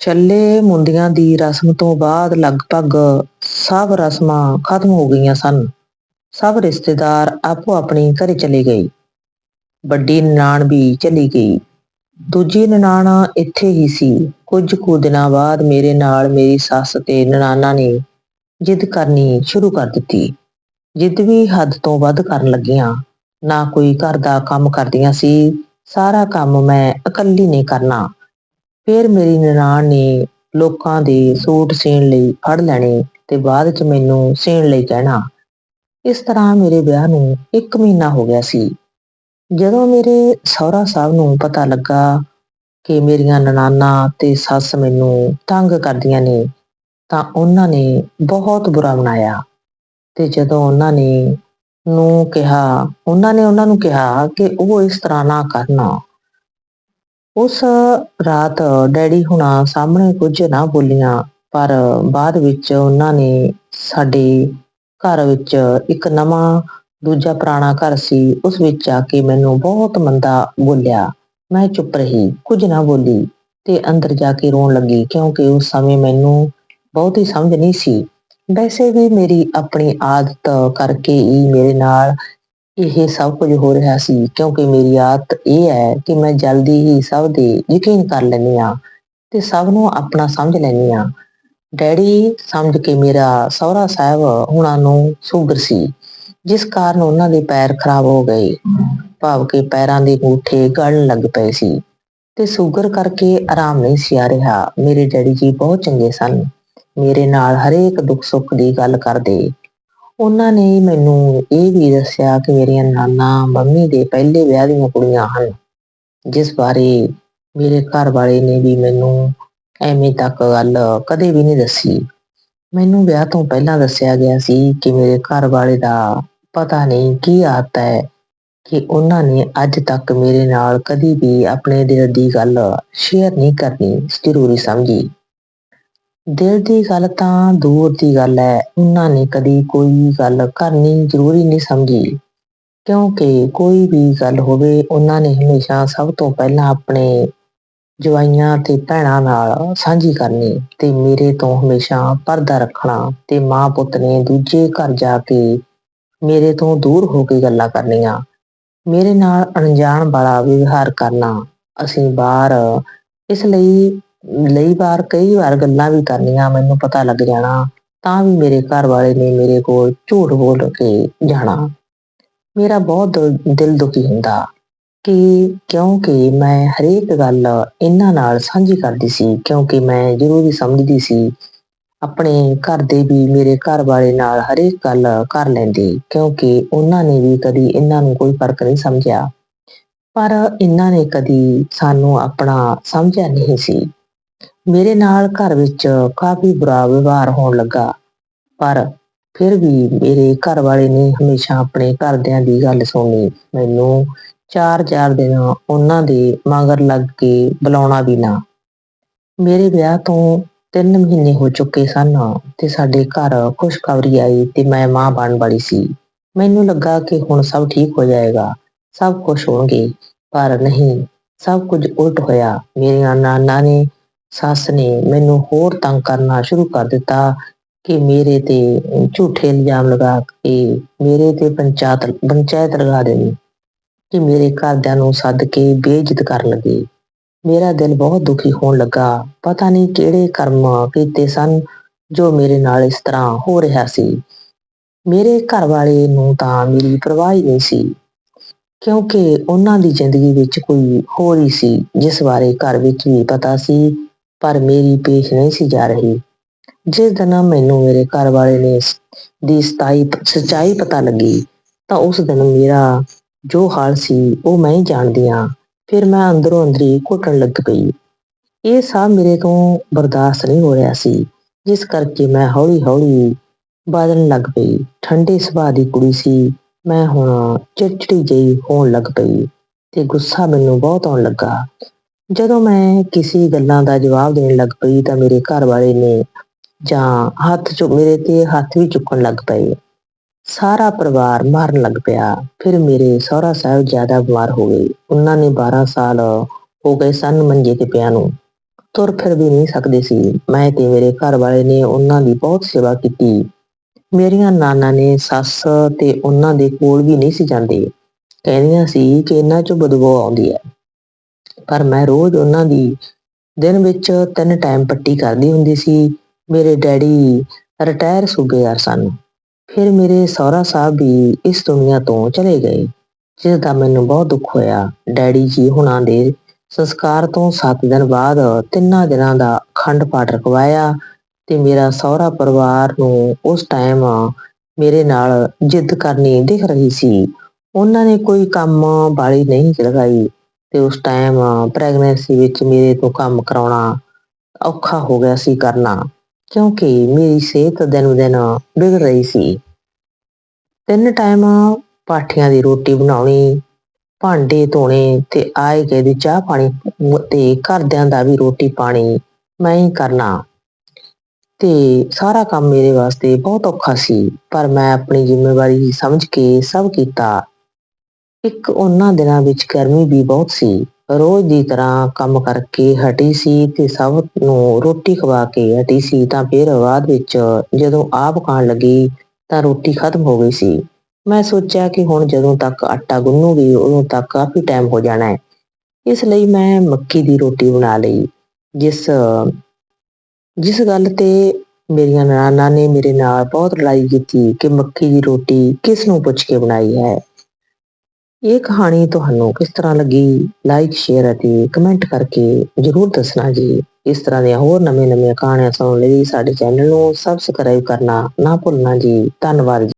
ਛੱਲੇ ਮੁੰਦਿਆਂ ਦੀ ਰਸਮ ਤੋਂ ਬਾਅਦ ਲਗਭਗ ਸਭ ਰਸਮਾਂ ਖਤਮ ਹੋ ਗਈਆਂ ਸਨ। ਸਭ ਰਿਸ਼ਤੇਦਾਰ ਆਪੋ ਆਪਣੀ ਘਰੇ ਚਲੇ ਗਏ। ਵੱਡੀ ਨਨਾਣ ਵੀ ਚਲੀ ਗਈ। ਦੂਜੀ ਨਨਾਣ ਇੱਥੇ ਹੀ ਸੀ। ਕੁਝ ਕੁ ਦਿਨਾਂ ਬਾਅਦ ਮੇਰੇ ਨਾਲ ਮੇਰੀ ਸੱਸ ਤੇ ਨਨਾਣਾ ਨੇ ਜਿੱਦ ਕਰਨੀ ਸ਼ੁਰੂ ਕਰ ਦਿੱਤੀ। ਜਿੱਦ ਵੀ ਹੱਦ ਤੋਂ ਵੱਧ ਕਰਨ ਲੱਗੀਆਂ। ਨਾ ਕੋਈ ਘਰ ਦਾ ਕੰਮ ਕਰਦੀਆਂ ਸੀ। ਸਾਰਾ ਕੰਮ ਮੈਂ ਇਕੱਲੀ ਨੇ ਕਰਨਾ। ਫਿਰ ਮੇਰੀ ਨਨਾਣ ਨੇ ਲੋਕਾਂ ਦੇ ਸੂਟ ਸੀਣ ਲਈ ਫੜ ਲੈਣੇ ਤੇ ਬਾਅਦ 'ਚ ਮੈਨੂੰ ਸੀਣ ਲਈ ਕਹਿਣਾ। ਇਸ ਤਰ੍ਹਾਂ ਮੇਰੇ ਵਿਆਹ ਨੂੰ 1 ਮਹੀਨਾ ਹੋ ਗਿਆ ਸੀ। ਜਦੋਂ ਮੇਰੇ ਸਹੁਰਾ ਸਾਹਿਬ ਨੂੰ ਪਤਾ ਲੱਗਾ ਕਿ ਮੇਰੀਆਂ ਨਨਾਣਾ ਤੇ ਸੱਸ ਮੈਨੂੰ ਤੰਗ ਕਰਦੀਆਂ ਨੇ, ਤਾਂ ਉਹਨਾਂ ਨੇ ਬਹੁਤ ਬੁਰਾ ਮਨਾਇਆ। ਤੇ ਜਦੋਂ ਉਹਨਾਂ ਨੇ ਨੂੰ ਕਿਹਾ, ਉਹਨਾਂ ਨੇ ਉਹਨਾਂ ਨੂੰ ਕਿਹਾ ਕਿ ਉਹ ਇਸ ਤਰ੍ਹਾਂ ਨਾ ਕਰਨਾ। ਉਸ ਰਾਤ ਡੈਡੀ ਹੁਣਾਂ ਸਾਹਮਣੇ ਕੁਝ ਨਾ ਬੋਲੀਆਂ, ਪਰ ਬਾਅਦ ਵਿੱਚ ਉਹਨਾਂ ਨੇ ਸਾਡੇ ਘਰ ਵਿੱਚ ਇੱਕ ਨਵਾਂ ਦੂਜਾ ਪੁਰਾਣਾ ਘਰ ਸੀ, ਉਸ ਵਿੱਚ ਆ ਕੇ ਮੈਨੂੰ ਬਹੁਤ ਮੰਦਾ ਬੋਲਿਆ। ਮੈਂ ਚੁੱਪ ਰਹੀ, ਕੁਝ ਨਾ ਬੋਲੀ ਤੇ ਅੰਦਰ ਜਾ ਕੇ ਰੋਣ ਲੱਗੀ, ਕਿਉਂਕਿ ਉਸ ਸਮੇਂ ਮੈਨੂੰ ਬਹੁਤੀ ਸਮਝ ਨਹੀਂ ਸੀ। ਵੈਸੇ ਵੀ ਮੇਰੀ ਆਪਣੀ ਆਦਤ ਕਰਕੇ ਹੀ ਮੇਰੇ ਨਾਲ ਇਹ ਸਭ ਕੁਝ ਹੋ ਰਿਹਾ ਸੀ, ਕਿਉਂਕਿ ਮੇਰੀ ਆਦਤ ਇਹ ਹੈ ਕਿ ਮੈਂ ਜਲਦੀ ਹੀ ਸਭ ਦੇ ਯਕੀਨ ਕਰ ਲੈਂਦੀ ਹਾਂ ਤੇ ਸਭ ਨੂੰ ਆਪਣਾ ਸਮਝ ਲੈਂਦੀ ਹਾਂ। ਡੈਡੀ ਸਮਝ ਕੇ ਮੇਰਾ ਸਹੁਰਾ ਸਾਹਿਬ ਹੁਣਾਂ ਨੂੰ ਸ਼ੂਗਰ ਸੀ, ਜਿਸ ਕਾਰਨ ਉਹਨਾਂ ਦੇ ਪੈਰ ਖਰਾਬ ਹੋ ਗਏ। ਭਾਵ ਕਿ ਪੈਰਾਂ ਦੇ ਅੰਗੂਠੇ ਗਲਣ ਲੱਗ ਪਏ ਸੀ ਤੇ ਸ਼ੂਗਰ ਕਰਕੇ ਆਰਾਮ ਨਹੀਂ ਸੀ ਆ ਰਿਹਾ। ਮੇਰੇ ਡੈਡੀ ਜੀ ਬਹੁਤ ਚੰਗੇ ਸਨ। ਮੇਰੇ ਨਾਲ ਹਰੇਕ ਦੁੱਖ ਸੁੱਖ ਦੀ ਗੱਲ ਕਰਦੇ ਉਹਨਾਂ ਨੇ ਮੈਨੂੰ ਇਹ ਵੀ ਦੱਸਿਆ ਕਿ ਮੇਰੀਆਂ ਨਾਨਾ ਮੰਮੀ ਦੇ ਪਹਿਲੇ ਵਿਆਹ ਦੀਆਂ ਕੁੜੀਆਂ ਹਨ, ਜਿਸ ਬਾਰੇ ਮੇਰੇ ਘਰ ਵਾਲੇ ਨੇ ਵੀ ਮੈਨੂੰ ਐਵੇਂ ਤੱਕ ਗੱਲ ਕਦੇ ਵੀ ਨਹੀਂ ਦੱਸੀ। ਮੈਨੂੰ ਵਿਆਹ ਤੋਂ ਪਹਿਲਾਂ ਦੱਸਿਆ ਗਿਆ ਸੀ ਕਿ ਮੇਰੇ ਘਰ ਵਾਲੇ ਦਾ ਪਤਾ ਨਹੀਂ ਕੀ ਆਦਤ ਹੈ ਕਿ ਉਹਨਾਂ ਨੇ ਅੱਜ ਤੱਕ ਮੇਰੇ ਨਾਲ ਕਦੀ ਵੀ ਆਪਣੇ ਦਿਲ ਦੀ ਗੱਲ ਸ਼ੇਅਰ ਨਹੀਂ ਕਰਨੀ ਜ਼ਰੂਰੀ ਸਮਝੀ। ਦਿਲ ਦੀ ਗੱਲ ਤਾਂ ਦੂਰ ਦੀ ਗੱਲ ਹੈ ਉਹਨਾਂ ਨੇ ਕਦੀ ਕੋਈ ਗੱਲ ਕਰਨੀ ਜ਼ਰੂਰੀ ਨਹੀਂ ਸਮਝੀ। ਕਿਉਂਕਿ ਕੋਈ ਵੀ ਗੱਲ ਹੋਵੇ, ਉਹਨਾਂ ਨੇ ਹਮੇਸ਼ਾ ਸਭ ਤੋਂ ਪਹਿਲਾਂ ਆਪਣੇ ਜਵਾਈਆਂ ਤੇ ਭੈਣਾਂ ਨਾਲ ਸਾਂਝੀ ਕਰਨੀ ਤੇ ਮੇਰੇ ਤੋਂ ਹਮੇਸ਼ਾ ਪਰਦਾ ਰੱਖਣਾ ਤੇ ਮਾਂ ਪੁੱਤ ਨੇ ਦੂਜੇ ਘਰ ਜਾ ਕੇ ਮੇਰੇ ਤੋਂ ਦੂਰ ਹੋ ਕੇ ਗੱਲਾਂ ਕਰਨੀਆਂ। ਮੇਰੇ ਨਾਲ ਅਣਜਾਣ ਵਾਲਾ ਵਿਵਹਾਰ ਕਰਨਾ। ਅਸੀਂ ਬਾਹਰ ਇਸ ਲਈ ਲਈ ਵਾਰ ਕਈ ਵਾਰ ਗੱਲਾਂ ਵੀ ਕਰਨੀਆਂ, ਮੈਨੂੰ ਪਤਾ ਲੱਗ ਜਾਣਾ, ਤਾਂ ਵੀ ਮੇਰੇ ਘਰ ਵਾਲੇ ਨੇ ਮੇਰੇ ਕੋਲ ਝੂਠ ਬੋਲ ਕੇ ਜਾਣਾ। ਮੇਰਾ ਬਹੁਤ ਦਿਲ- ਦਿਲ ਦੁਖੀ ਹੁੰਦਾ ਕਿ ਕਿਉਂਕਿ ਮੈਂ ਹਰੇਕ ਗੱਲ ਇਹਨਾਂ ਨਾਲ ਸਾਂਝੀ ਕਰਦੀ ਸੀ, ਕਿਉਂਕਿ ਮੈਂ ਜ਼ਰੂਰੀ ਸਮਝਦੀ ਸੀ, ਆਪਣੇ ਘਰ ਦੇ ਵੀ ਮੇਰੇ ਘਰ ਵਾਲੇ ਨਾਲ ਹਰੇਕ ਗੱਲ ਕਰ ਲੈਂਦੇ, ਕਿਉਂਕਿ ਉਹਨਾਂ ਨੇ ਵੀ ਕਦੀ ਇਹਨਾਂ ਨੂੰ ਕੋਈ ਫ਼ਰਕ ਨਹੀਂ ਸਮਝਿਆ। ਪਰ ਇਹਨਾਂ ਨੇ ਕਦੀ ਸਾਨੂੰ ਆਪਣਾ ਸਮਝਿਆ ਨਹੀਂ ਸੀ। ਮੇਰੇ ਨਾਲ ਘਰ ਵਿੱਚ ਕਾਫੀ ਬੁਰਾ ਵਿਵਹਾਰ ਹੋਣ ਲੱਗਾ, ਪਰ ਫਿਰ ਵੀ ਮੇਰੇ ਘਰ ਵਾਲੇ ਨੇ ਹਮੇਸ਼ਾ ਆਪਣੇ ਘਰਦਿਆਂ ਦੀ ਗੱਲ ਸੁਣੀ। ਮੈਨੂੰ ਚਾਰ ਚਾਰ ਦਿਨ ਉਹਨਾਂ ਦੇ ਮਗਰ ਲੱਗ ਕੇ ਬੁਲਾਉਣਾ ਵੀ ਨਾ। ਮੇਰੇ ਵਿਆਹ ਤੋਂ 3 ਮਹੀਨੇ ਹੋ ਚੁੱਕੇ ਸਨ ਤੇ ਸਾਡੇ ਘਰ ਖੁਸ਼ਖਬਰੀ ਆਈ ਤੇ ਮੈਂ ਮਾਂ ਬਣ ਵਾਲੀ ਸੀ। ਮੈਨੂੰ ਲੱਗਾ ਕਿ ਹੁਣ ਸਭ ਠੀਕ ਹੋ ਜਾਏਗਾ, ਸਭ ਖੁਸ਼ ਹੋਣਗੇ, ਪਰ ਨਹੀਂ, ਸਭ ਕੁਝ ਉਲਟ ਹੋਇਆ। ਮੇਰੀਆਂ ਨਾਨਾ ਨੇ ਸੱਸ ਨੇ ਮੈਨੂੰ ਹੋਰ ਤੰਗ ਕਰਨਾ ਸ਼ੁਰੂ ਕਰ ਦਿੱਤਾ ਕਿ ਮੇਰੇ ਤੇ ਝੂਠੇ ਇਲਜ਼ਾਮ ਲਗਾ ਕੇ ਮੇਰੇ ਤੇ ਪੰਚਾਇਤ ਪੰਚਾਇਤ ਲਗਾ ਦੇਣੀ, ਕਿ ਮੇਰੇ ਘਰਦਿਆਂ ਨੂੰ ਸੱਦ ਕੇ ਬੇਇੱਜ਼ਤ ਕਰਨ ਲੱਗੇ। ਮੇਰਾ ਦਿਲ ਬਹੁਤ ਦੁਖੀ ਹੋਣ ਲੱਗਾ। ਪਤਾ ਨਹੀਂ ਕਿਹੜੇ ਕਰਮ ਕੀਤੇ ਸਨ ਜੋ ਮੇਰੇ ਨਾਲ ਇਸ ਤਰ੍ਹਾਂ ਹੋ ਰਿਹਾ ਸੀ। ਮੇਰੇ ਘਰ ਵਾਲੇ ਨੂੰ ਤਾਂ ਮੇਰੀ ਪਰਵਾਹ ਹੀ ਨਹੀਂ ਸੀ, ਕਿਉਂਕਿ ਉਹਨਾਂ ਦੀ ਜ਼ਿੰਦਗੀ ਵਿੱਚ ਕੋਈ ਹੋਰ ਹੀ ਸੀ, ਜਿਸ ਬਾਰੇ ਘਰ ਵਿੱਚ ਵੀ ਪਤਾ ਸੀ ਪਰ ਮੇਰੀ ਪੇਸ਼ ਨਹੀਂ ਸੀ ਜਾ ਰਹੀ। ਜਿਸ ਦਿਨ ਮੈਨੂੰ ਮੇਰੇ ਘਰ ਵਾਲੇ ਨੇ ਦੀ ਸਤਾਈ ਸੱਚਾਈ ਪਤਾ ਲੱਗੀ, ਤਾਂ ਉਸ ਦਿਨ ਮੇਰਾ ਜੋ ਹਾਲ ਸੀ ਉਹ ਮੈਂ ਹੀ ਜਾਣਦੀ ਹਾਂ। ਫਿਰ ਮੈਂ ਅੰਦਰੋਂ ਅੰਦਰੀ ਘੁੱਟਣ ਲੱਗ ਪਈ। ਇਹ ਸਭ ਮੇਰੇ ਤੋਂ ਬਰਦਾਸ਼ਤ ਨਹੀਂ ਹੋ ਰਿਹਾ ਸੀ, ਜਿਸ ਕਰਕੇ ਮੈਂ ਹੌਲੀ ਹੌਲੀ ਬਦਲਣ ਲੱਗ ਪਈ। ਠੰਡੇ ਸੁਭਾਅ ਦੀ ਕੁੜੀ ਸੀ, ਮੈਂ ਹੁਣ ਚਿੜਚਿੜੀ ਜਿਹੀ ਹੋਣ ਲੱਗ ਪਈ ਤੇ ਗੁੱਸਾ ਮੈਨੂੰ ਬਹੁਤ ਆਉਣ ਲੱਗਾ। ਜਦੋਂ ਮੈਂ ਕਿਸੇ ਗੱਲਾਂ ਦਾ ਜਵਾਬ ਦੇਣ ਲੱਗ ਪਈ ਤਾਂ ਮੇਰੇ ਘਰ ਵਾਲੇ ਨੇ ਜਾਂ ਹੱਥ ਚੁ, ਮੇਰੇ ਤੇ ਹੱਥ ਵੀ ਚੁੱਕਣ ਲੱਗ ਪਏ। ਸਾਰਾ ਪਰਿਵਾਰ ਮਾਰਨ ਲੱਗ ਪਿਆ। ਫਿਰ ਮੇਰੇ ਸਹੁਰਾ ਸਾਹਿਬ ਜ਼ਿਆਦਾ ਬਿਮਾਰ ਹੋ ਗਏ। ਉਹਨਾਂ ਨੇ 12 ਸਾਲ ਹੋ ਗਏ ਸਨ ਮੰਜੇ ਤੇ ਪਿਆ ਨੂੰ। ਤੁਰ ਫਿਰ ਵੀ ਨਹੀਂ ਸਕਦੇ ਸੀ। ਮੈਂ ਤੇ ਮੇਰੇ ਘਰ ਵਾਲੇ ਨੇ ਉਹਨਾਂ ਦੀ ਬਹੁਤ ਸੇਵਾ ਕੀਤੀ। ਮੇਰੀਆਂ ਨਾਨਾ ਨੇ ਸੱਸ ਤੇ ਉਹਨਾਂ ਦੇ ਕੋਲ ਵੀ ਨਹੀਂ ਸੀ ਜਾਂਦੇ। ਕਹਿੰਦੀਆਂ ਸੀ ਕਿ ਇਹਨਾਂ ਚੋਂ ਬਦਬੂ ਆਉਂਦੀ ਹੈ। ਪਰ ਮੈਂ ਰੋਜ਼ ਉਹਨਾਂ ਦੀ ਦਿਨ ਵਿੱਚ ਤਿੰਨ ਟਾਈਮ ਪੱਟੀ ਕਰਦੀ ਹੁੰਦੀ ਸੀ। ਮੇਰੇ ਡੈਡੀ ਰਿਟਾਇਰ ਸੂਬੇਦਾਰ ਸਨ। ਫਿਰ ਮੇਰੇ ਸਹੁਰਾ ਸਾਹਿਬ ਵੀ ਇਸ ਦੁਨੀਆ ਤੋਂ ਚਲੇ ਗਏ, ਜਿਸ ਦਾ ਮੈਨੂੰ ਬਹੁਤ ਦੁੱਖ ਹੋਇਆ। ਡੈਡੀ ਜੀ ਹੁਣਾਂ ਦੇ ਸੰਸਕਾਰ ਤੋਂ 7 ਦਿਨ ਬਾਅਦ ਤਿੰਨਾਂ ਦਿਨਾਂ ਦਾ ਅਖੰਡ ਪਾਠ ਰਖਵਾਇਆ ਤੇ ਮੇਰਾ ਸਹੁਰਾ ਪਰਿਵਾਰ ਨੂੰ ਉਸ ਟਾਈਮ ਮੇਰੇ ਨਾਲ ਜਿੱਦ ਕਰਨੀ ਦਿਖ ਰਹੀ ਸੀ। ਉਹਨਾਂ ਨੇ ਕੋਈ ਕੰਮ ਵਾਲੀ ਨਹੀਂ ਲਗਾਈ। ਤੇ ਉਸ ਟਾਈਮ ਪ੍ਰੈਗਨੈਂਸੀ ਵਿੱਚ ਮੇਰੇ ਤੋਂ ਕੰਮ ਕਰਾਉਣਾ ਔਖਾ ਹੋ ਗਿਆ ਸੀ ਕਰਨਾ, ਕਿਉਂਕਿ ਮੇਰੀ ਸਿਹਤ ਦਿਨ ਦਿਨ ਵਿਗੜ ਰਹੀ ਸੀ। ਤਿੰਨ ਟਾਈਮ ਪਾਠੀਆਂ ਦੀ ਰੋਟੀ ਬਣਾਉਣੀ, ਭਾਂਡੇ ਧੋਣੇ ਤੇ ਆਏ ਗਏ ਦੀ ਚਾਹ ਪਾਣੀ ਤੇ ਘਰਦਿਆਂ ਦਾ ਵੀ ਰੋਟੀ ਪਾਣੀ ਮੈਂ ਹੀ ਕਰਨਾ। ਤੇ ਸਾਰਾ ਕੰਮ ਮੇਰੇ ਵਾਸਤੇ ਬਹੁਤ ਔਖਾ ਸੀ, ਪਰ ਮੈਂ ਆਪਣੀ ਜ਼ਿੰਮੇਵਾਰੀ ਸਮਝ ਕੇ ਸਭ ਕੀਤਾ। ਇੱਕ ਉਹਨਾਂ ਦਿਨਾਂ ਵਿੱਚ ਗਰਮੀ ਵੀ ਬਹੁਤ ਸੀ। ਰੋਜ਼ ਦੀ ਤਰ੍ਹਾਂ ਕੰਮ ਕਰਕੇ ਹਟੀ ਸੀ ਤੇ ਸਭ ਨੂੰ ਰੋਟੀ ਖਵਾ ਕੇ ਹਟੀ ਸੀ ਤਾਂ ਫਿਰ ਬਾਅਦ ਵਿੱਚ ਜਦੋਂ ਆਪ ਖਾਣ ਲੱਗੀ ਤਾਂ ਰੋਟੀ ਖਤਮ ਹੋ ਗਈ ਸੀ। ਮੈਂ ਸੋਚਿਆ ਕਿ ਹੁਣ ਜਦੋਂ ਤੱਕ ਆਟਾ ਗੁੰਨੂਗੀ, ਉਦੋਂ ਤੱਕ ਕਾਫੀ ਟਾਈਮ ਹੋ ਜਾਣਾ ਹੈ। ਇਸ ਲਈ ਮੈਂ ਮੱਕੀ ਦੀ ਰੋਟੀ ਬਣਾ ਲਈ, ਜਿਸ ਜਿਸ ਗੱਲ ਤੇ ਮੇਰੀਆਂ ਨਾਨਾ ਨੇ ਮੇਰੇ ਨਾਲ ਬਹੁਤ ਲੜਾਈ ਕੀਤੀ ਕਿ ਮੱਕੀ ਦੀ ਰੋਟੀ ਕਿਸ ਨੂੰ ਪੁੱਛ ਕੇ ਬਣਾਈ ਹੈ। ਇਹ ਕਹਾਣੀ ਤੁਹਾਨੂੰ ਕਿਸ ਤਰ੍ਹਾਂ ਲੱਗੀ? ਲਾਈਕ ਸ਼ੇਅਰ ਅਤੇ ਕਮੈਂਟ ਕਰਕੇ ਜਰੂਰ ਦੱਸਣਾ ਜੀ। ਇਸ ਤਰ੍ਹਾਂ ਦੀਆਂ ਹੋਰ ਨਵੀਆਂ ਨਵੀਆਂ ਕਹਾਣੀਆਂ ਸੁਣਨ ਲਈ ਸਾਡੇ ਚੈਨਲ ਨੂੰ ਸਬਸਕ੍ਰਾਈਬ ਕਰਨਾ ਨਾ ਭੁੱਲਣਾ ਜੀ। ਧੰਨਵਾਦ ਜੀ।